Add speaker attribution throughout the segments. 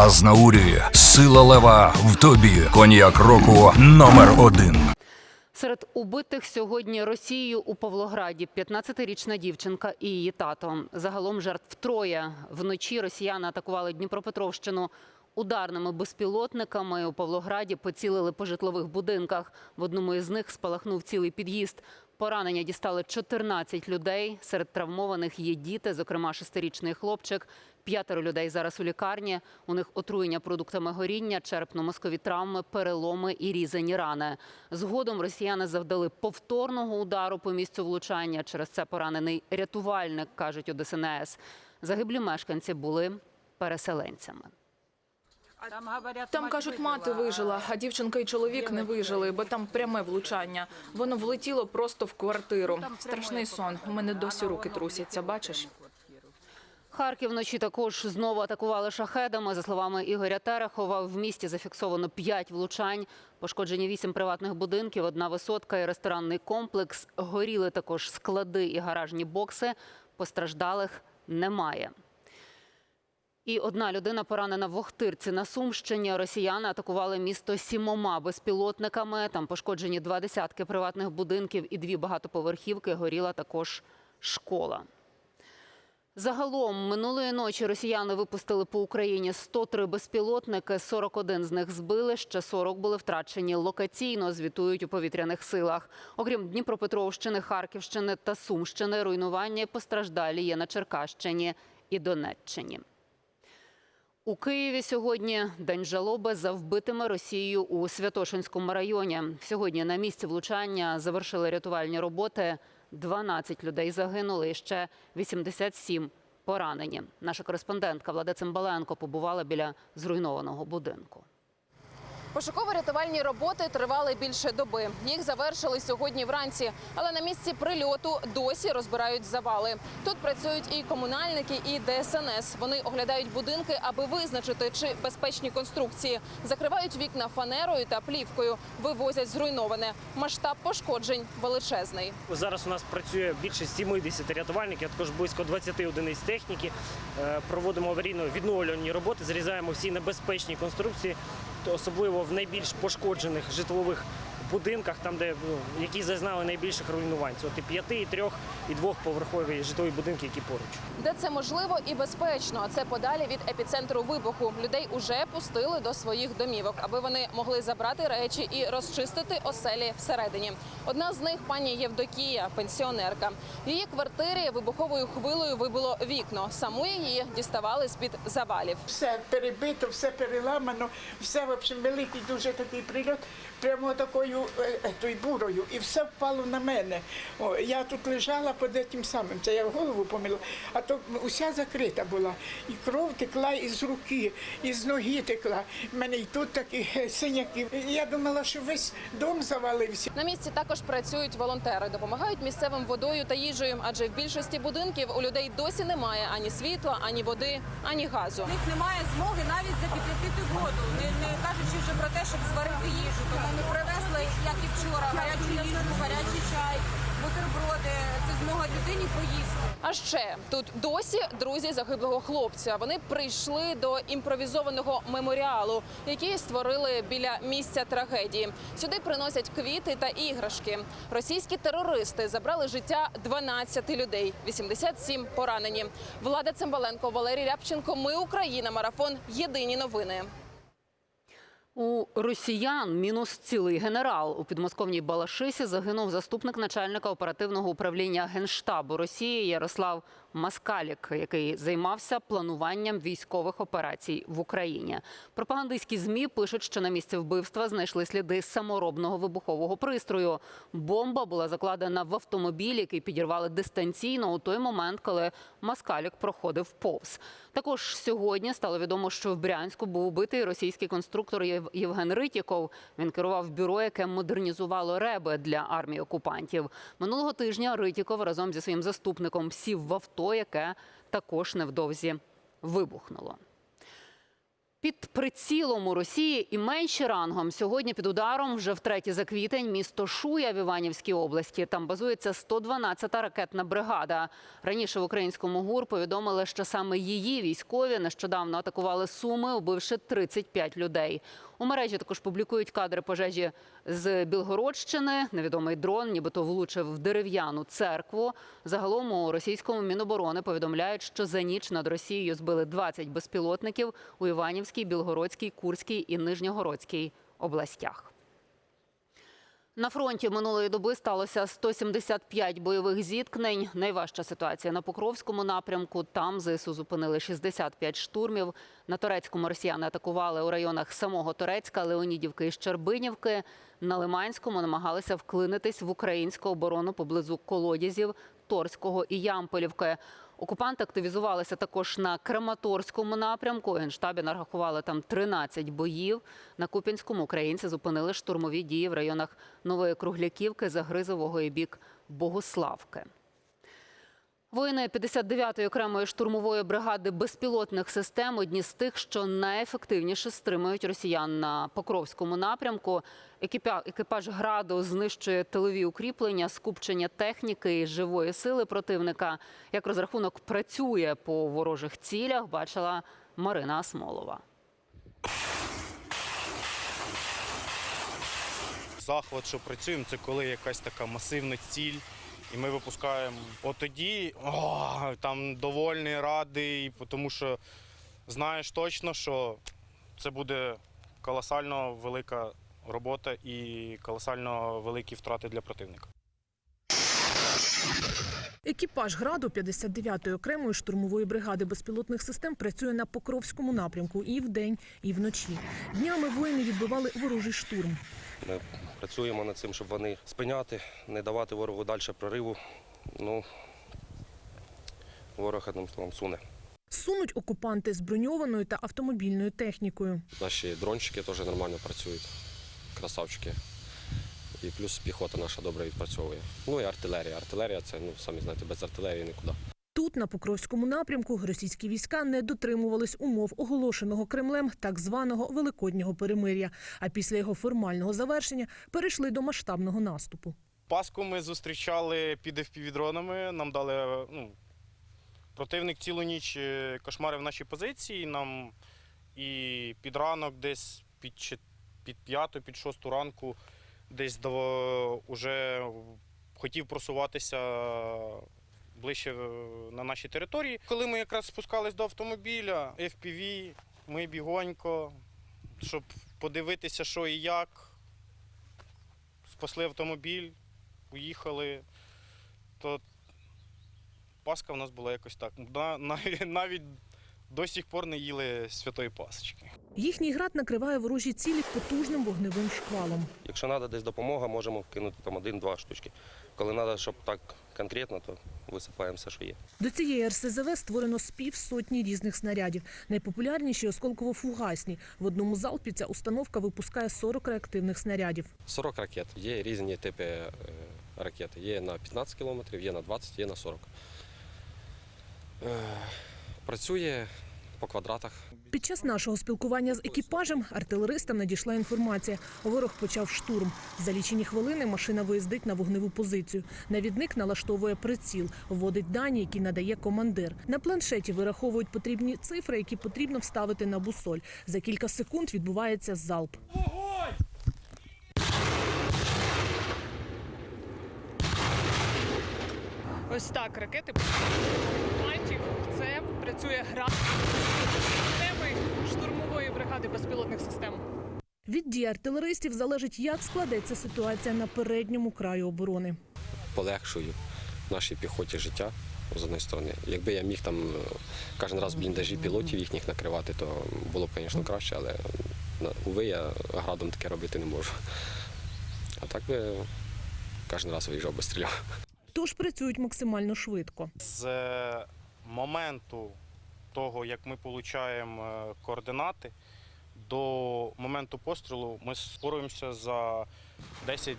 Speaker 1: Азнаурі, сила лева в тобі. Коньяк року номер один.
Speaker 2: Серед убитих сьогодні Росією у Павлограді 15-річна дівчинка і її тато. Загалом жертв троє. Вночі росіяни атакували Дніпропетровщину ударними безпілотниками. У Павлограді поцілили по житлових будинках. В одному із них спалахнув цілий під'їзд. Поранення дістали 14 людей. Серед травмованих є діти, зокрема шестирічний хлопчик. П'ятеро людей зараз у лікарні. У них отруєння продуктами горіння, черепно-мозкові травми, переломи і різані рани. Згодом росіяни завдали повторного удару по місцю влучання. Через це поранений рятувальник, кажуть у ДСНС. Загиблі мешканці були переселенцями.
Speaker 3: Там кажуть, мати вижила, а дівчинка і чоловік не вижили, бо там пряме влучання. Воно влетіло просто в квартиру. Страшний сон. У мене досі руки трусяться. Бачиш?
Speaker 2: Харків вночі також знову атакували шахедами. За словами Ігоря Терехова, в місті зафіксовано 5 влучань. Пошкоджені 8 приватних будинків, одна висотка і ресторанний комплекс. Горіли також склади і гаражні бокси. Постраждалих немає. І одна людина поранена в Охтирці на Сумщині. Росіяни атакували місто сімома безпілотниками. Там пошкоджені два десятки приватних будинків і дві багатоповерхівки. Горіла також школа. Загалом минулої ночі росіяни випустили по Україні 103 безпілотники, 41 з них збили, ще 40 були втрачені локаційно, звітують у повітряних силах. Окрім Дніпропетровщини, Харківщини та Сумщини, руйнування і постраждалі є на Черкащині і Донеччині. У Києві сьогодні день жалоби за вбитими Росією у Святошинському районі. Сьогодні на місці влучання завершили рятувальні роботи. 12 людей загинули, і ще 87 поранені. Наша кореспондентка Влада Цимбаленко побувала біля зруйнованого будинку.
Speaker 4: Пошуково-рятувальні роботи тривали більше доби. Їх завершили сьогодні вранці, але на місці прильоту досі розбирають завали. Тут працюють і комунальники, і ДСНС. Вони оглядають будинки, аби визначити, чи безпечні конструкції. Закривають вікна фанерою та плівкою, вивозять зруйноване. Масштаб пошкоджень величезний.
Speaker 5: Зараз у нас працює більше 70 рятувальників, а також близько 20 одиниць техніки. Е, Проводимо аварійно-відновлювальні роботи, зрізаємо всі небезпечні конструкції, особливо в найбільш пошкоджених житлових будинках, там де ну, які зазнали найбільших руйнувань. Це от і п'яти, і трьох, і двохповерхові житлові будинки, які поруч.
Speaker 4: Де це можливо і безпечно. Це подалі від епіцентру вибуху. Людей уже пустили до своїх домівок, аби вони могли забрати речі і розчистити оселі всередині. Одна з них пані Євдокія, пенсіонерка. Її квартирі вибуховою хвилею вибило вікно. Саму її діставали з під завалів.
Speaker 6: Все перебито, все переламано, все в общем, великий дуже такий прильот, прямо такою е, е, тою бурою, і все впало на мене. О, я тут лежала під тим самим, це я голову помила, а то уся закрита була. І кров текла із руки, і з ноги текла. У мене і тут такі синяки. Я думала, що весь дом завалився.
Speaker 4: На місці також працюють волонтери, допомагають місцевим водою та їжею, адже в більшості будинків у людей досі немає ані світла, ані води, ані газу.
Speaker 7: У них немає змоги навіть закип'ятити воду, не, не кажучи вже про те, щоб зварити їжу. Тому ми привезли, як і вчора, гарячу їжу, гарячий чай, бутерброди. Це змога людині поїсти.
Speaker 4: А ще тут досі друзі загиблого хлопця. Вони прийшли до імпровізованого меморіалу, який створили біля місця трагедії. Сюди приносять квіти та іграшки. Російські терористи забрали життя 12 людей, 87 поранені. Влада Цимбаленко, Валерій Рябченко. Ми Україна. Марафон. Єдині новини.
Speaker 2: У росіян мінус цілий генерал. У підмосковній Балашисі загинув заступник начальника оперативного управління генштабу Росії Ярослав Маскалік, який займався плануванням військових операцій в Україні. Пропагандистські змі пишуть, що на місці вбивства знайшли сліди саморобного вибухового пристрою. Бомба була закладена в автомобіль, який підірвали дистанційно у той момент, коли Маскалік проходив повз. Також сьогодні стало відомо, що в Брянську був убитий російський конструктор Євген Ритіков. Він керував бюро, яке модернізувало реби для армії окупантів. Минулого тижня Ритіков разом зі своїм заступником сів в авто, яке також невдовзі вибухнуло. Під прицілом у Росії і менші рангом сьогодні під ударом вже втретє за квітень місто Шуя в Іванівській області. Там базується 112-та ракетна бригада. Раніше в українському ГУР повідомили, що саме її військові нещодавно атакували Суми, убивши 35 людей. У мережі також публікують кадри пожежі з Білгородщини. Невідомий дрон, нібито влучив в дерев'яну церкву. Загалом у російському міноборони повідомляють, що за ніч над Росією збили 20 безпілотників у Іванівській, Білгородській, Курській і Нижньогородській областях. На фронті минулої доби сталося 175 бойових зіткнень. Найважча ситуація на Покровському напрямку. Там ЗСУ зупинили 65 штурмів. На Торецькому росіяни атакували у районах самого Торецька, Леонідівки і Щербинівки. На Лиманському намагалися вклинитись в українську оборону поблизу колодязів Торського і Ямполівки. Окупанти активізувалися також на Краматорському напрямку. Генштабі нарахували там 13 боїв. На Куп'янському українці зупинили штурмові дії в районах Нової Кругляківки, Загризового і бік Богославки. Воїни 59-ї окремої штурмової бригади безпілотних систем одні з тих, що найефективніше стримують росіян на Покровському напрямку. Екіпа- Екіпаж граду знищує тилові укріплення, скупчення техніки і живої сили противника. Як розрахунок працює по ворожих цілях, бачила Марина Асмолова.
Speaker 8: Захват, що працюємо, це коли якась така масивна ціль, і ми випускаємо. От тоді о, там довольний, радий, тому що знаєш точно, що це буде колосально велика робота і колосально великі втрати для противника.
Speaker 9: Екіпаж граду 59-ї окремої штурмової бригади безпілотних систем працює на Покровському напрямку і вдень, і вночі. Днями воїни відбивали ворожий штурм.
Speaker 10: Ми працюємо над цим, щоб вони спиняти, не давати ворогу далі прориву. Ну, ворог одним словом суне.
Speaker 9: Сунуть окупанти з броньованою та автомобільною технікою.
Speaker 10: Наші дрончики теж нормально працюють, красавчики. І плюс піхота наша добре відпрацьовує. Ну і артилерія. Артилерія це, ну, самі знаєте, без артилерії нікуди.
Speaker 9: Тут, на Покровському напрямку, російські війська не дотримувались умов оголошеного Кремлем так званого великоднього перемир'я. А після його формального завершення перейшли до масштабного наступу.
Speaker 8: Паску ми зустрічали під FPV-дронами, нам дали ну, противник цілу ніч е, кошмарив наші позиції. Нам і під ранок, десь під, під п'яту, під шосту ранку, десь до, уже хотів просуватися ближче е, на наші території. Коли ми якраз спускались до автомобіля, FPV, ми бігонько, щоб подивитися, що і як. Спасли автомобіль, уїхали, то Пасха в нас була якось так. Навіть, навіть до сих пор не їли святої Пасочки.
Speaker 9: Їхній град накриває ворожі цілі потужним вогневим шквалом.
Speaker 10: Якщо треба десь допомога, можемо вкинути там один-два штучки. Коли треба, щоб так конкретно, то висипаємо все, що є.
Speaker 9: До цієї РСЗВ створено з півсотні різних снарядів. Найпопулярніші осколково-фугасні. В одному залпі ця установка випускає 40 реактивних снарядів.
Speaker 10: 40 ракет. Є різні типи е, ракет. Є на 15 кілометрів, є на 20, є на 40. Е, Працює по квадратах.
Speaker 9: Під час нашого спілкування з екіпажем артилеристам надійшла інформація. Ворог почав штурм. За лічені хвилини машина виїздить на вогневу позицію. Навідник налаштовує приціл, вводить дані, які надає командир. На планшеті вираховують потрібні цифри, які потрібно вставити на бусоль. За кілька секунд відбувається залп.
Speaker 3: Ось так ракети. Це працює град бригади безпілотних систем.
Speaker 9: Від дій артилеристів залежить, як складеться ситуація на передньому краю оборони.
Speaker 10: полегшую нашій піхоті життя з однієї сторони. Якби я міг там е, кожен раз бліндажі пілотів їхніх накривати, то було б, звісно, краще, але уви я градом таке робити не можу. А так би кожен раз виїжджав би стріляв.
Speaker 9: Тож працюють максимально швидко.
Speaker 8: З е, моменту того, як ми отримуємо координати, до моменту пострілу ми споруємося за 10-12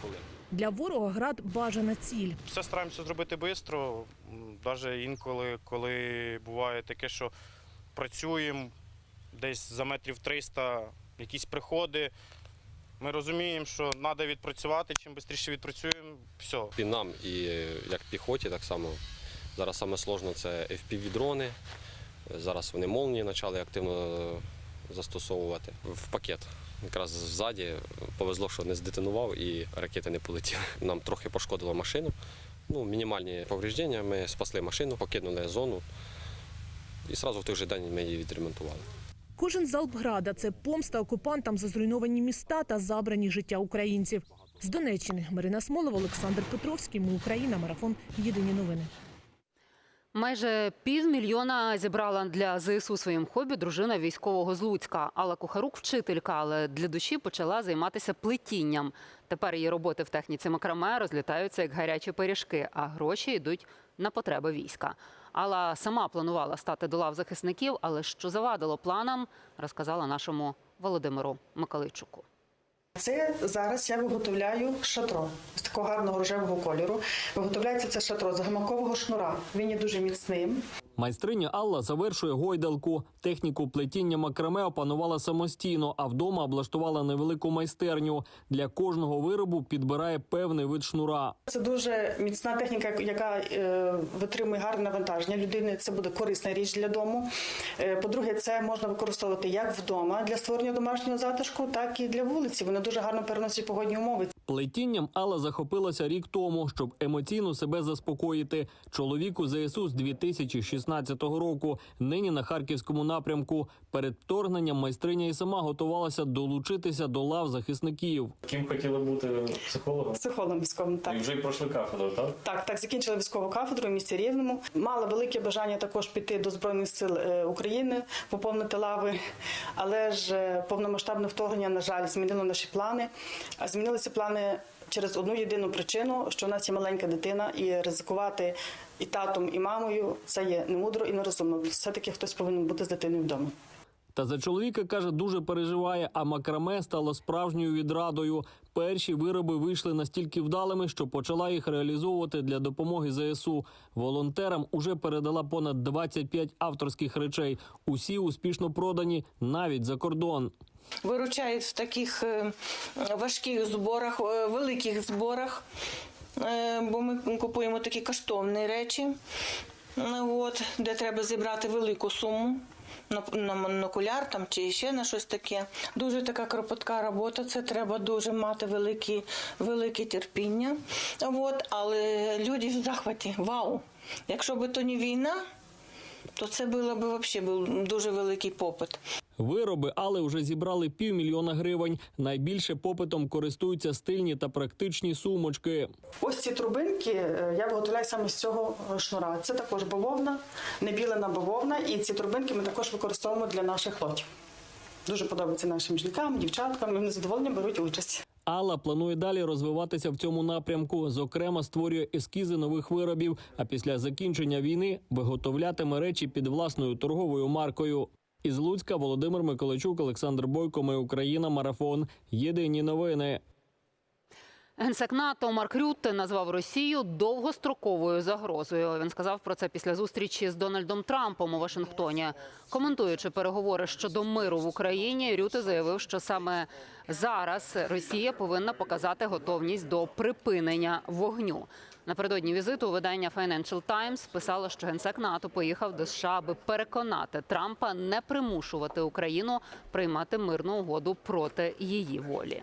Speaker 8: хвилин.
Speaker 9: Для ворога град бажана ціль.
Speaker 8: Все стараємося зробити швидко. Навіть інколи, коли буває таке, що працюємо, десь за метрів 300 якісь приходи. Ми розуміємо, що треба відпрацювати. Чим швидше відпрацюємо, все.
Speaker 10: І нам, і як піхоті, так само. Зараз саме сложно це FPV-дрони. Зараз вони молнії почали активно застосовувати в пакет. Якраз ззаді повезло, що не здетонував і ракети не полетіли. Нам трохи пошкодило машину. Ну, мінімальні повреждення. Ми спасли машину, покинули зону і одразу в той же день ми її відремонтували.
Speaker 9: Кожен залп града це помста окупантам за зруйновані міста та забрані життя українців. З Донеччини Марина Смолова, Олександр Петровський. Ми Україна. Марафон. Єдині новини.
Speaker 2: Майже півмільйона зібрала для ЗСУ своїм хобі дружина військового з Луцька. Алла Кухарук вчителька, але для душі почала займатися плетінням. Тепер її роботи в техніці макраме розлітаються як гарячі пиріжки, а гроші йдуть на потреби війська. Алла сама планувала стати до лав захисників, але що завадило планам, розказала нашому Володимиру Миколайчуку.
Speaker 11: Це зараз я виготовляю шатро з такого гарного рожевого кольору. Виготовляється це шатро з гамакового шнура. Він є дуже міцним.
Speaker 12: Майстриня Алла завершує гойдалку. Техніку плетіння макраме опанувала самостійно, а вдома облаштувала невелику майстерню. Для кожного виробу підбирає певний вид шнура.
Speaker 11: Це дуже міцна техніка, яка е, витримує гарне навантаження людини. Це буде корисна річ для дому. Е, по-друге, це можна використовувати як вдома для створення домашнього затишку, так і для вулиці. Вони дуже гарно переносять погодні умови.
Speaker 12: Плетінням Алла захопилася рік тому, щоб емоційно себе заспокоїти. Чоловіку ЗСУ з 2016 року. Нині на харківському напрямку. Перед вторгненням майстриня і сама готувалася долучитися до лав захисників.
Speaker 13: Ким хотіли бути психологом?
Speaker 11: Психологом військовим так.
Speaker 13: І вже й пройшли кафедру, так?
Speaker 11: Так, так, закінчила військову кафедру в місті Рівному. Мала велике бажання також піти до Збройних сил е, України, поповнити лави. Але ж е, повномасштабне вторгнення, на жаль, змінило наші плани. А змінилися плани через одну єдину причину, що в нас є маленька дитина, і ризикувати і татом, і мамою це є немудро і нерозумно. Все-таки хтось повинен бути з дитиною вдома.
Speaker 12: Та за чоловіка каже, дуже переживає, а макраме стало справжньою відрадою. Перші вироби вийшли настільки вдалими, що почала їх реалізовувати для допомоги ЗСУ. Волонтерам уже передала понад 25 авторських речей. Усі успішно продані навіть за кордон.
Speaker 14: Виручають в таких е, важких зборах, е, великих зборах, е, бо ми купуємо такі коштовні речі, от, де треба зібрати велику суму. На, на монокуляр там чи ще на щось таке. Дуже така кропотка робота. Це треба дуже мати великі, велике терпіння. От, але люди в захваті. Вау! Якщо б то не війна, то це було б взагалі дуже великий попит.
Speaker 12: Вироби але вже зібрали півмільйона гривень. Найбільше попитом користуються стильні та практичні сумочки.
Speaker 11: Ось ці трубинки е, я виготовляю саме з цього е, шнура. Це також бавовна, небілена бавовна, і ці трубинки ми також використовуємо для наших лотів. Дуже подобається нашим жінкам, дівчаткам. Вони з беруть участь.
Speaker 12: Алла планує далі розвиватися в цьому напрямку. Зокрема, створює ескізи нових виробів. А після закінчення війни виготовлятиме речі під власною торговою маркою. Із Луцька Володимир Миколайчук, Олександр Бойко. Ми Україна. Марафон. Єдині новини.
Speaker 2: Генсек НАТО Марк Рютте назвав Росію довгостроковою загрозою. Він сказав про це після зустрічі з Дональдом Трампом у Вашингтоні. Коментуючи переговори щодо миру в Україні, Рютте заявив, що саме зараз Росія повинна показати готовність до припинення вогню. Напередодні візиту видання Financial Times писало, що генсек НАТО поїхав до США, аби переконати Трампа не примушувати Україну приймати мирну угоду проти її волі.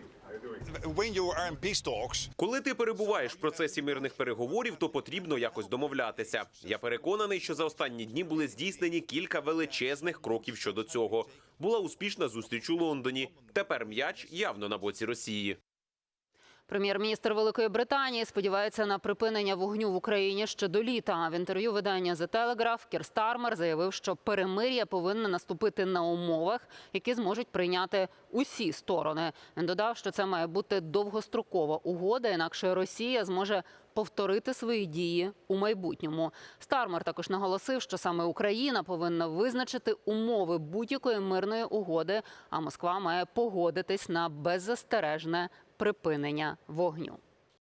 Speaker 15: Коли ти перебуваєш в процесі мирних переговорів, то потрібно якось домовлятися. Я переконаний, що за останні дні були здійснені кілька величезних кроків щодо цього. Була успішна зустріч у Лондоні. Тепер м'яч явно на боці Росії.
Speaker 2: Прем'єр-міністр Великої Британії сподівається на припинення вогню в Україні ще до літа. В інтерв'ю видання The Telegraph Кір Стармер заявив, що перемир'я повинне наступити на умовах, які зможуть прийняти усі сторони. Він додав, що це має бути довгострокова угода, інакше Росія зможе повторити свої дії у майбутньому. Стармер також наголосив, що саме Україна повинна визначити умови будь-якої мирної угоди, а Москва має погодитись на беззастережне припинення вогню.